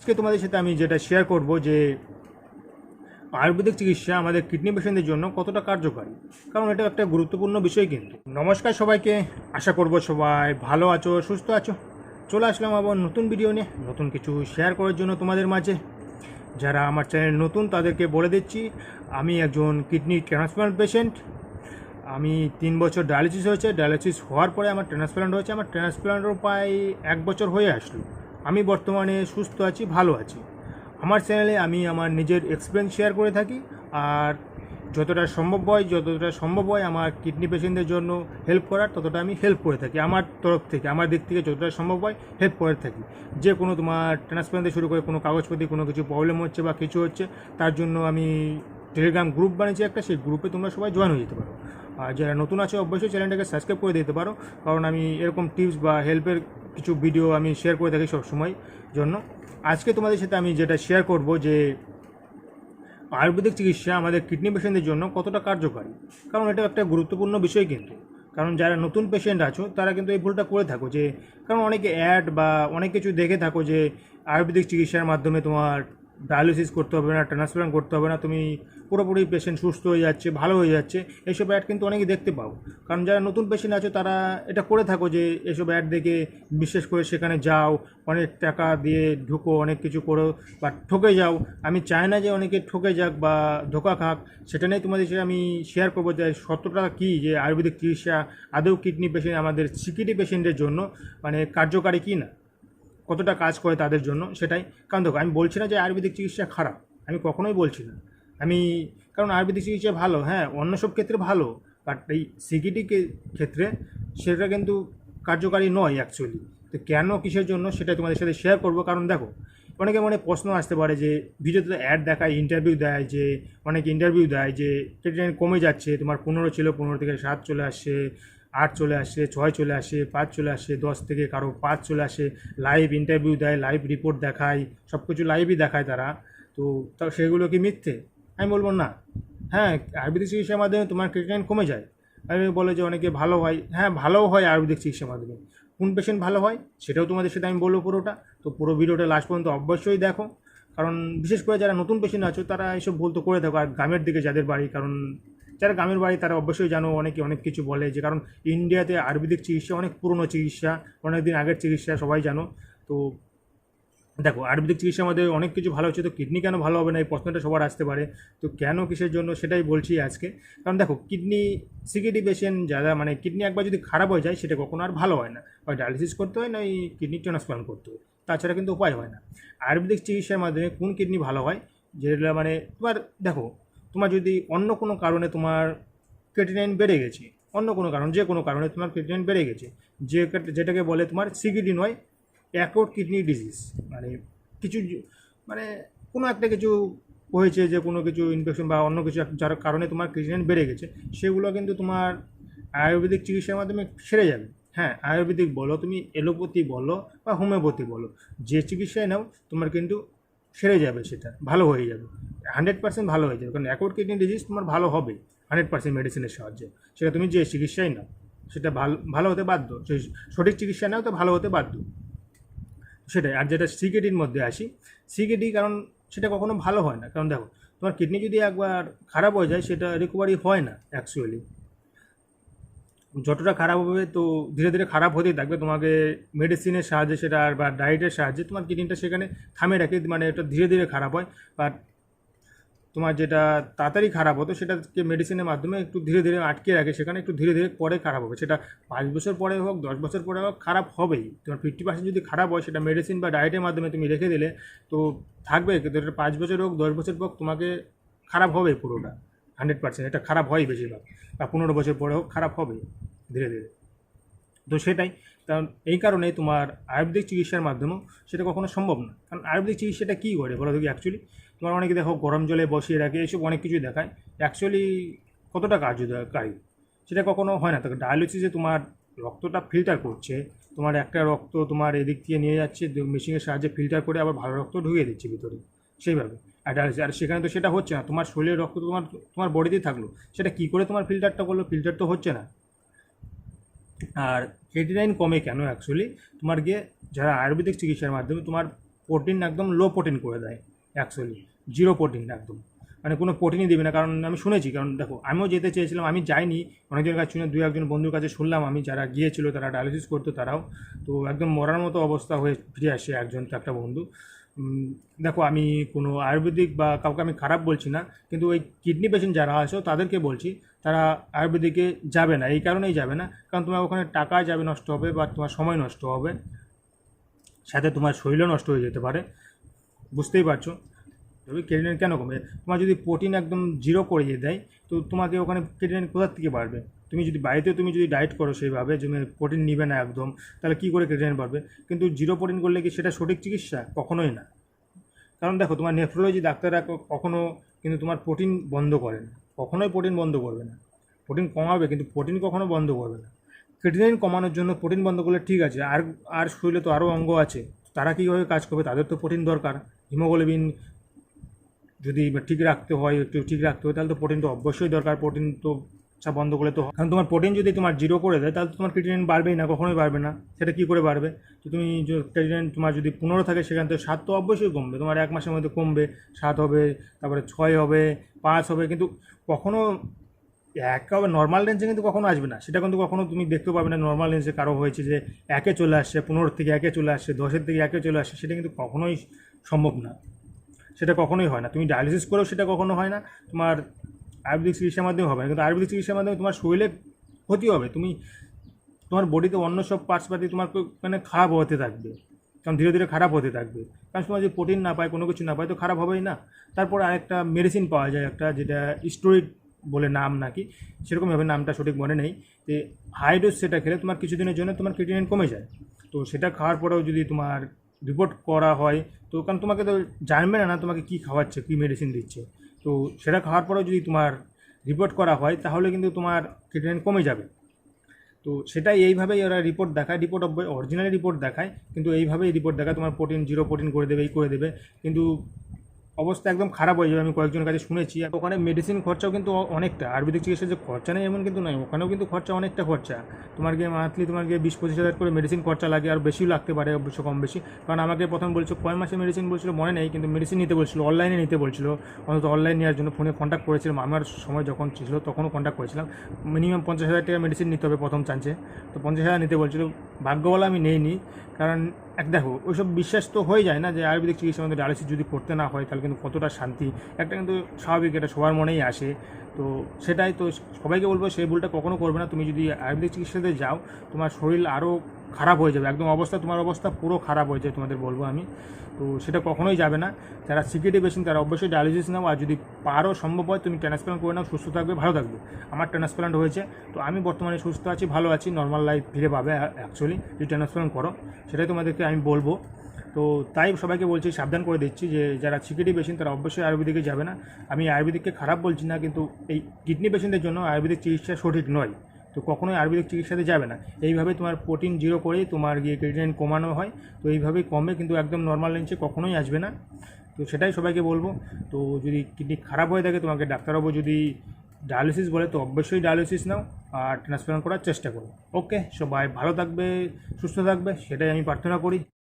আজকে তোমাদের সাথে আমি যেটা শেয়ার করব যে আয়ুর্বেদিক চিকিৎসা আমাদের কিডনি পেশেন্টদের জন্য কতটা কার্যকারী? কারণ এটা একটা গুরুত্বপূর্ণ বিষয় কিন্তু। নমস্কার সবাইকে, আশা করব সবাই ভালো আছো, সুস্থ আছো। চলে আসলাম আবার নতুন ভিডিও নিয়ে। নতুন কিছু শেয়ার করার জন্য তোমাদের মাঝে। যারা আমার চ্যানেল নতুন, তাদেরকে বলে দিচ্ছি, আমি একজন কিডনি ট্রান্সপ্লান্ট পেশেন্ট আমি তিন বছর ডায়ালিসিস হয়েছে। ডায়ালিসিস হওয়ার পরে আমার ট্রান্সপ্লান্ট হয়েছে। আমার ট্রান্সপ্লান্টও প্রায় এক বছর হয়ে আসলো। আমি বর্তমানে সুস্থ আছি, ভালো আছি। আমার চ্যানেলে আমি আমার নিজের এক্সপিরিয়েন্স শেয়ার করে থাকি আর যতটা সম্ভব হয়, যতটা সম্ভব হয় আমার কিডনি পেশেন্টদের জন্য হেল্প করার, ততটা আমি হেল্প করে থাকি। আমার তরফ থেকে, আমার দিক থেকে যতটা সম্ভব হয় হেল্প করে থাকি। যে কোনো তোমার ট্রান্সপ্লান্ট থেকে শুরু করে কোনো কাগজপত্রে, কোনো কিছু প্রবলেম হচ্ছে বা কিছু হচ্ছে, তার জন্য আমি টেলিগ্রাম গ্রুপ বানিয়েছি একটা, সেই গ্রুপে তোমরা সবাই জয়েন হয়ে যেতে পারো। আর যারা নতুন আছে, অবশ্যই চ্যানেলটাকে সাবস্ক্রাইব করে দিতে পারো। কারণ আমি এরকম টিপস বা হেল্পের কিছু ভিডিও আমি শেয়ার করে থাকি সবসময় জন্য। আজকে তোমাদের সাথে আমি যেটা শেয়ার করব যে, আয়ুর্বেদিক চিকিৎসা আমাদের কিডনি পেশেন্টদের জন্য কতটা কার্যকারী? কারণ এটা একটা গুরুত্বপূর্ণ বিষয় কিন্তু। কারণ যারা নতুন পেশেন্ট আছো, তারা কিন্তু এই ভুলটা করে থাকো যে, কারণ অনেকে অ্যাড বা অনেক কিছু দেখে থাকো যে, আয়ুর্বেদিক চিকিৎসার মাধ্যমে তোমার ডায়ালিসিস করতে হবে না ট্রান্সপ্লান্ট করতে হবে না, তুমি পুরোপুরি পেশেন্ট সুস্থ হয়ে যাচ্ছে, ভালো হয়ে যাচ্ছে, এইসব অ্যাড কিন্তু অনেকে দেখতে পাও। কারণ যারা নতুন পেশেন্ট আছো, তারা এটা করে থাকো যে এসব অ্যাড দেখে বিশেষ করে সেখানে যাও, অনেক টাকা দিয়ে ঢুকো, অনেক কিছু করো, বা ঠকে যাও। আমি চাই না যে অনেকে ঠকে যাক বা ধোকা খাক, সেটা নিয়ে তোমাদের সাথে আমি শেয়ার করব যে সত্যটা কী, যে আয়ুর্বেদিক চিকিৎসা আদৌ কিডনি পেশেন্ট আমাদের সিকিডি পেশেন্টের জন্য মানে কার্যকারী কি না কতটা কাজ করে তাদের জন্য সেটাই। কারণ দেখো, আমি বলছি না যে আয়ুর্বেদিক চিকিৎসা খারাপ, আমি কখনোই বলছি না। আমি, কারণ আয়ুর্বেদিক চিকিৎসা ভালো হ্যাঁ অন্য সব ক্ষেত্রে ভালো বাট এই সিকিটি ক্ষেত্রে সেটা কিন্তু কার্যকারী নয় অ্যাকচুয়ালি তো কেন কিসের জন্য সেটা তোমাদের সাথে শেয়ার করব, কারণ দেখো, অনেকে মনে প্রশ্ন আসতে পারে যে, ভিডিওতে অ্যাড দেখায় ইন্টারভিউ দেয় যে, অনেক ইন্টারভিউ দেয় যে ক্রিটিনাইন কমে যাচ্ছে, তোমার পনেরো ছিল, পনেরো থেকে সাত চলে আসছে আট চলে আসে, ছয় চলে আসে, পাঁচ চলে আসে, দশ থেকে কারও পাঁচ চলে আসে লাইভ ইন্টারভিউ দেয় লাইভ রিপোর্ট দেখায় সব কিছু লাইভই দেখায় তারা। তো তা সেগুলো কি মিথ্যে? আমি বলব না। হ্যাঁ আয়ুর্বেদিক চিকিৎসার মাধ্যমে তোমার ক্রিটিনাইন কমে যায়। আমি বলে যে অনেকে ভালো হয় হ্যাঁ ভালোও হয় আয়ুর্বেদিক চিকিৎসার মাধ্যমে। কোন পেশেন্ট ভালো হয়, সেটাও তোমাদের সাথে আমি বলব পুরোটা। তো পুরো ভিডিওটা লাস্ট পর্যন্ত অবশ্যই দেখো। কারণ বিশেষ করে যারা নতুন পেশেন্ট আছো, তারা এইসব ভুল তো করে থাকো আর গ্রামের দিকে যাদের বাড়ি, কারণ যারা গ্রামের বাড়ি, তারা অবশ্যই জানো, অনেকে অনেক কিছু বলে যে, কারণ ইন্ডিয়াতে আয়ুর্বেদিক চিকিৎসা অনেক পুরনো চিকিৎসা অনেক দিন আগের চিকিৎসা, সবাই জানো। তো দেখো, আয়ুর্বেদিক চিকিৎসার মধ্যে অনেক কিছু ভালো হচ্ছে, তো কিডনি কেন ভালো হবে না, এই প্রশ্নটা সবার আসতে পারে। তো কেন, কিসের জন্য, সেটাই বলছি আজকে। কারণ দেখো, কিডনি, সিকিডি পেশেন্ট যারা মানে কিডনি একবার যদি খারাপ হয়ে যায়, সেটা কখনো আর ভালো হয় না। হয় ডায়ালিসিস করতে হয় না এই কিডনি ট্রান্সপ্লান্ট করতে হয়। তাছাড়া কিন্তু উপায় হয় না। আয়ুর্বেদিক চিকিৎসার মাধ্যমে কোন কিডনি ভালো হয়? যেটা মানে এবার দেখো তোমার যদি অন্য কোনো কারণে তোমার ক্রেটিনাইন বেড়ে গেছে, অন্য কোনো কারণ, যে কোনো কারণে তোমার ক্রেটিনাইন বেড়ে গেছে, যে যেটাকে বলে তোমার সিকিডি নয় অ্যাকোট কিডনি ডিজিজ মানে কিছু মানে কোনো একটা কিছু হয়েছে যে কোনো কিছু ইনফেকশন বা অন্য কিছু যার কারণে তোমার ক্রিটিনাইন বেড়ে গেছে, সেগুলো কিন্তু তোমার আয়ুর্বেদিক চিকিৎসার মাধ্যমে সেরে যাবে। হ্যাঁ আয়ুর্বেদিক বলো, তুমি এলোপ্যাথি বলো বা হোমিওপ্যাথি বলো, যে চিকিৎসায় নাও তোমার কিন্তু সেরে যাবে সেটা, ভালো হয়ে যাবে। হান্ড্রেড পার্সেন্ট ভালো হয়ে যাবে। কারণ অ্যাকোট কিডনি ডিজিজ তোমার ভালো হবে হান্ড্রেড পার্সেন্ট মেডিসিনের সাহায্যে। সেটা তুমি যে চিকিৎসাই নাও, সেটা ভালো ভালো হতে বাধ্য সঠিক চিকিৎসা নাও তো ভালো হতে বাধ্য। সেটাই, আর যেটা সিকেডির মধ্যে আসি সিকেডি কারণ সেটা কখনো ভালো হয় না। কারণ দেখো, তোমার কিডনি যদি একবার খারাপ হয়ে যায়, সেটা রিকভারি হয় না অ্যাকচুয়ালি যতটা খারাপ হবে তো ধীরে ধীরে খারাপ হতেই থাকবে। তোমাকে মেডিসিনের সাহায্যে সেটা আর বা ডায়েটের সাহায্যে তোমার কিডনিটা সেখানে থামে রাখে মানে এটা ধীরে ধীরে খারাপ হয়। বাট তোমার যেটা তাড়াতাড়ি খারাপ হতো সেটাকে মেডিসিনের মাধ্যমে একটু ধীরে ধীরে আটকে রাখে, সেখানে একটু ধীরে ধীরে পরে খারাপ হবে। সেটা পাঁচ বছর পরে হোক, দশ বছর পরে হোক, খারাপ হবেই। তোমার ফিফটি পার্সেন্ট যদি খারাপ হয়, সেটা মেডিসিন বা ডায়েটের মাধ্যমে তুমি রেখে দিলে, তো থাকবে। কিন্তু এটা পাঁচ বছর হোক, দশ বছর হোক, তোমাকে খারাপ হবে পুরোটা। হান্ড্রেড পার্সেন্ট এটা খারাপ হয় বেশিরভাগ। বা পনেরো বছর পরে হোক, খারাপ হবে ধীরে ধীরে। তো সেটাই। কারণ এই কারণে তোমার আয়ুর্বেদিক চিকিৎসার মাধ্যমেও সেটা কখনো সম্ভব না। কারণ আয়ুর্বেদিক চিকিৎসাটা কী করে বলো দেখি অ্যাকচুয়ালি তোমার অনেকে দেখো গরম জলে বসিয়ে রাখে, এইসব অনেক কিছুই দেখায়। অ্যাকচুয়ালি কতটা কার্যকারী সেটা কখনো হয় না। তো ডায়ালিসিসে তোমার রক্তটা ফিল্টার করছে, তোমার একটা রক্ত তোমার এদিক দিয়ে নিয়ে যাচ্ছে মেশিনের সাহায্যে ফিল্টার করে আবার ভালো রক্ত ঢুকিয়ে দিচ্ছে ভিতরে, সেইভাবে। আর ডায়ালিসিস আর সেখানে তো সেটা হচ্ছে না। তোমার শরীরের রক্ত তোমার তোমার বডিতেই থাকল। সেটা কী করে তোমার ফিল্টারটা করল? ফিল্টার তো হচ্ছে না। আর ক্রেটিনাইন কমে কেন অ্যাকচুয়ালি তোমার গিয়ে যারা আয়ুর্বেদিক চিকিৎসার মাধ্যমে তোমার প্রোটিন একদম লো প্রোটিন করে দেয়। অ্যাকচুয়ালি জিরো প্রোটিন একদম। মানে কোনো প্রোটিনই দেবে না, কারণ আমি শুনেছি, কারণ দেখো, আমিও যেতে চেয়েছিলাম, আমি যাইনি। অনেকজনের কাছে শুনে দু একজন বন্ধুর কাছে শুনলাম আমি, যারা গিয়েছিল, তারা ডায়ালিসিস করতো তারাও। তো একদম মরার মতো অবস্থা হয়ে ফিরে আসে একজন একটা বন্ধু। দেখো, আমি কোনো আয়ুর্বেদিক বা কাউকে আমি খারাপ বলছি না, কিন্তু ওই কিডনি পেশেন্ট যারা আছে, তাদেরকে বলছি, তারা আয়ুর্বেদিকে যাবে না, এই কারণেই যাবে না। কারণ তোমার ওখানে টাকা যাবে নষ্ট হবে বা তোমার সময় নষ্ট হবে। সাথে তোমার শরীরও নষ্ট হয়ে যেতে পারে। বুঝতেই পারছ। তবে ক্রেডিট কেন কমে তোমার যদি প্রোটিন একদম জিরো করে দিয়ে তো তোমাকে ওখানে ক্রেডিট কোথার থেকে বাড়বে? তুমি যদি বাড়িতে তুমি যদি ডায়েট করো সেইভাবে, যে প্রোটিন নিবে না একদম, তাহলে কী করে ক্রেডিট বাড়বে? কিন্তু জিরো প্রোটিন করলে কি সেটা সঠিক চিকিৎসা? কখনোই না। কারণ দেখো, তোমার নেফ্রোলজি ডাক্তাররা ক- কখনো কিন্তু তোমার প্রোটিন বন্ধ করে না। কখনোই প্রোটিন বন্ধ করবে না। প্রোটিন কমাবে, কিন্তু প্রোটিন কখনো বন্ধ করবে না। ক্রিটিনাইন কমানোর জন্য প্রোটিন বন্ধ করলে ঠিক আছে, আর আর শরীরে তো আরও অঙ্গ আছে। তারা কীভাবে কাজ করবে তাদের তো প্রোটিন দরকার। হিমোগ্লোবিন যদি ঠিক রাখতে হয়, একটু ঠিক রাখতে হয়, তাহলে তো প্রোটিন তো অবশ্যই দরকার। প্রোটিন তো সব বন্ধ করলে তো। কারণ তোমার প্রোটিন যদি তোমার জিরো করে দেয়, তাহলে তো তোমার ক্রিটিনাইন বাড়বেই না, কখনোই বাড়বে না। সেটা কী করে বাড়বে? তো তুমি ক্রিটিনাইন তোমার যদি পনেরো থাকে, সেখান থেকে সাত তো অবশ্যই কমবে। তোমার এক মাসের মধ্যে কমবে, সাত হবে, তারপরে ছয় হবে, পাঁচ হবে। কিন্তু কখনো একেবারে নর্মাল রেঞ্জে কিন্তু কখনো আসবে না। সেটা কিন্তু কখনো তুমি দেখতে পাবে না নর্মাল রেঞ্জে কারও হয়েছে যে একে চলে আসছে পনেরো থেকে একে চলে আসছে, দশের থেকে একে চলে আসছে, সেটা কিন্তু কখনোই সম্ভব না। সেটা কখনোই হয় না। তুমি ডায়ালিসিস করেও সেটা কখনো হয় না। তোমার আয়ুর্বেদিক চিকিৎসার মাধ্যমে হবে না। কিন্তু আয়ুর্বেদিক চিকিৎসার মাধ্যমে তোমার শরীরে ক্ষতি হবে। তুমি তোমার বডিতে অন্য সব পার্টস পাতি তোমার মানে খারাপ হতে থাকবে। কারণ ধীরে ধীরে খারাপ হতে থাকবে। কারণ তোমার যদি প্রোটিন না পায়, কোনো কিছু না পায়, তো খারাপ হবেই না। তারপর আরেকটা মেডিসিন পাওয়া যায় একটা, যেটা স্টোরিড বলে নাম নাকি, সেরকমভাবে নামটা সঠিক মনে নেই। যে হাই ডোজ সেটা খেলে তোমার কিছুদিনের জন্য তোমার ক্রিটিনাইন কমে যায়। তো সেটা খাওয়ার পরেও যদি তোমার রিপোর্ট করা হয়, তো কারণ তোমাকে তো জানবে না তোমাকে কী খাওয়াচ্ছে, কী মেডিসিন দিচ্ছে। তো সেটা খাওয়ার পরেও যদি তোমার রিপোর্ট করা হয়, তাহলে কিন্তু তোমার ক্রিটিনাইন কমে যাবে। তো সেটাই এইভাবেই ওরা রিপোর্ট দেখায় রিপোর্ট অরিজিনালি রিপোর্ট দেখায়, কিন্তু এইভাবেই রিপোর্ট দেখায়, তোমার প্রোটিন জিরো প্রোটিন করে দেবে, এই করে দেবে। কিন্তু অবস্থা একদম খারাপ হয়ে যাবে। আমি কয়েকজনের কাছে শুনেছি। ওখানে মেডিসিন খরচাও কিন্তু অনেকটা। আয়ুর্বেদিক চিকিৎসার যে খরচা নেই এমন কিন্তু নয়। ওখানেও কিন্তু খরচা অনেকটা খরচা। তোমার গিয়ে মান্থলি তোমার গিয়ে বিশ, পঁচিশ হাজার করে মেডিসিন খরচা লাগে, আর বেশিও লাগতে পারে, অবশ্য কম বেশি। কারণ আমাকে প্রথম বলছো, কয় মাসে মেডিসিন বলছিল মনে নেই, কিন্তু মেডিসিন নিতে বলছিল অনলাইনে নিতে বলছিল। অন্তত অনলাইন নেওয়ার জন্য ফোনে কন্ট্যাক্ট করেছিলাম। আমার সময় যখন ছিল, তখনও কন্ট্যাক্ট করেছিলাম। মিনিমাম পঞ্চাশ হাজার টাকা মেডিসিন নিতে হবে প্রথম চান্সে তো পঞ্চাশ হাজার নিতে বলছিল ভাগ্যবলা আমি নেইনি। কারণ, এক দেখো, ওইসব বিশ্বাস তো হয়ে যায় না যে আয়ুর্বেদিক চিকিৎসা মধ্যে ডায়ালিসিস যদি করতে না হয়, তাহলে কিন্তু কতটা শান্তি। একটা কিন্তু স্বাভাবিক, এটা সবার মনেই আসে। তো সেটাই তো সবাইকে বলব সেই ভুলটা কখনো করবে না। তুমি যদি আয়ুর্বেদিক চিকিৎসাতে যাও, তোমার শরীর আরও খারাপ হয়ে যাবে। একদম অবস্থা, তোমার অবস্থা পুরো খারাপ হয়ে যায় তোমাদের বলব আমি। তো সেটা কখনোই যাবে না। যারা সিকিউরিটি পেশেন্ট, তারা অবশ্যই ডায়ালিসিস নাও। আর যদি পারো সম্ভব হয়, তুমি ট্রান্সপ্লান্ট করে নাও, সুস্থ থাকবে, ভালো থাকবে। আমার ট্রান্সপ্লান্ট হয়েছে। তো আমি বর্তমানে সুস্থ আছি, ভালো আছি নর্মাল লাইফ ফিরে পাবে অ্যাকচুয়ালি যদি ট্রান্সপ্লান্ট করো। সেটাই তোমাদেরকে আমি বলব। তো তাই সবাইকে বলছি, সাবধান করে দিচ্ছি যে যারা সিকিউরিটি পেশেন্ট, তারা অবশ্যই আয়ুর্বেদিকে যাবে না। আমি আয়ুর্বেদিককে খারাপ বলছি না, কিন্তু এই কিডনি পেশেন্টের জন্য আয়ুর্বেদিক চিকিৎসা সঠিক নয়। তো কখনোই আয়ুর্বেদিক চিকিৎসাতে যাবে না। এইভাবে তোমার প্রোটিন জিরো করেই তোমার গিয়ে ক্রিটিনাইন কমানো হয়। তো এইভাবে কমে কিন্তু একদম নর্মাল রেঞ্জে কখনোই আসবে না। তো সেটাই সবাইকে বলব। তো যদি কিডনি খারাপ হয়ে থাকে, তোমাকে ডাক্তারবাবু যদি ডায়ালিসিস বলে, তো অবশ্যই ডায়ালিসিস নাও আর ট্রান্সপ্লান্ট করার চেষ্টা করো। ওকে সবাই ভালো থাকবে, সুস্থ থাকবে, সেটাই আমি প্রার্থনা করি।